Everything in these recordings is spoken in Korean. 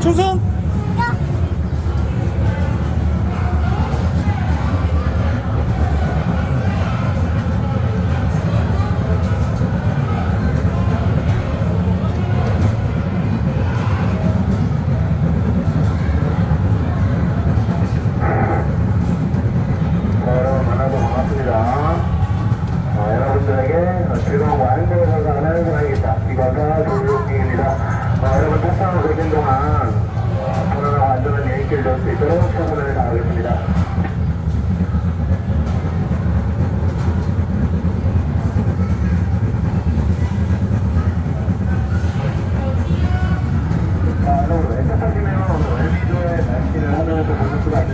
충성! 자, 여러분들에게 행복을 선사하는 사랑이겠다. 이과사 조유기입니다. 어, 여러분 탑승을 그리는 동안 어, 편안하고 안전한 여행길 될수 있도록 최선을 다하겠습니다.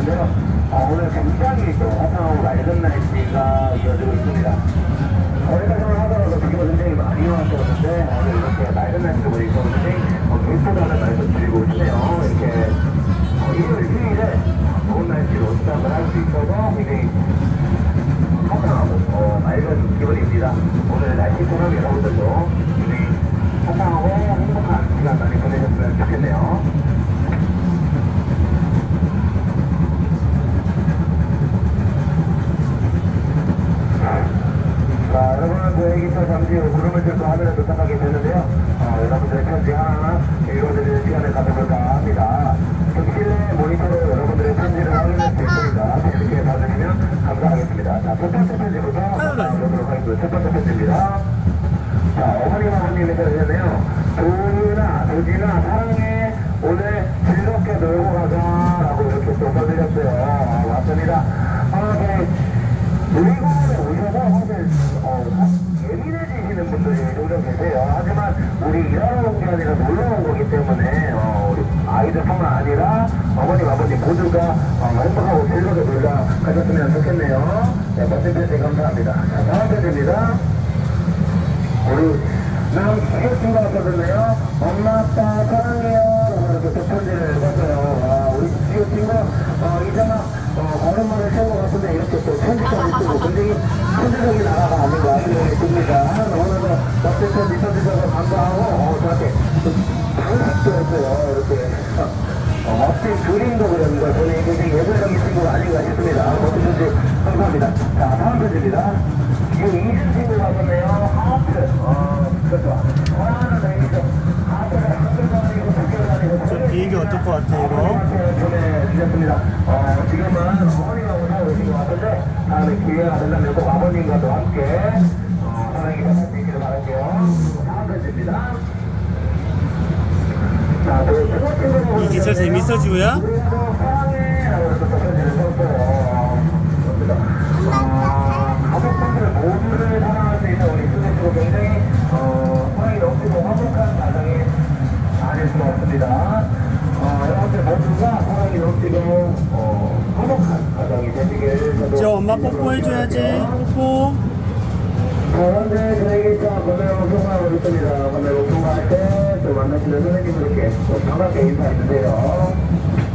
있는데요. 어, 오늘 굉장히 또 화창하고 맑은 날씨가 이어지고 있습니다. 어디까지만 하더라도 비가 굉장히 많이 왔었는데 오늘 이렇게 맑은 날씨로 보니까 굉장히 어, 불보다는 날도 줄이고 있네요. 이렇게 어, 일요일 휴일에 좋은 날씨로 시작을 할 수 있어서 굉장히 화창하고 어, 맑은 기분입니다. 오늘 날씨처럼 여러분들도 굉장히 화창하고 행복한 시간 많이 보내셨으면 좋겠네요. 자, 여러분, 저에게서 잠시 후 구름을 들고 하늘에 도착하게 되는데요. 어, 여러분들의 편지 하나하나 읽어드리는 시간을 가져볼까 합니다. 그 실내 모니터로 여러분들의 편지를 확인할 수 있으니까 재밌게 봐주시면 감사하겠습니다. 자, 첫 번째 편지부터 만나보도록 하겠습니다. 첫 번째 편지입니다. 자, 어머님 아버님에서 드렸네요. 도윤아, 도진아, 사랑해. 오늘 즐겁게 놀고 가자. 라고 이렇게 또 써드렸어요. 아, 맞습니다. 아, 네. 놀이공원에 오셔서 사실, 어, 예민해지시는 종종 계세요. 하지만 우리 일하러 온 게 아니라 놀러 온 거기 때문에, 어, 우리 아이들뿐만 아니라 어머님, 아버님 모두가 어, 행복하고 즐겁게 놀러 가셨으면 좋겠네요. 네, 멋진 편지 감사합니다. 자, 다음 편지입니다. 우리 남 친구가 왔거든요. 엄마 아빠 사랑해요. 이렇게 또 편지를 썼어요. 아, 우리 친구 어, 이제만 어, 걸음마를 세고 같은데 이렇게 또 편지까지 쓰고 굉장히 천재적인 나라가 아닌가 생각이 듭니다. 너무나도 편지 써주셔서 감사하고 어, 저한테 방식도 했어요. 이렇게 어, 멋진 그림도 그렸는데 저는 굉장히 예술적인 친구가 아닌가 싶습니다. 편지 감사합니다. 자 다음 편지입니다. 지금 이준 친구가 왔네요. 하트. 어, 그렇죠. 하나는 다행이죠. 하트를 저 비행기 어떨 것 같아, 이거? 보내주셨습니다. 어, 지금은 어머님하고 살고 계신 것 같은데 다음에 기회가 된다면 꼭 아버님과도 함께 어, 사랑이 이 기차 재밌어, 지우야? 저 엄마 뽀뽀해줘야지. 뽀뽀. 저에게 또 건강 방송하고 있습니다. 건강 방송할 때또 만나시는 선생님들께 또 반갑게 인사했는데요.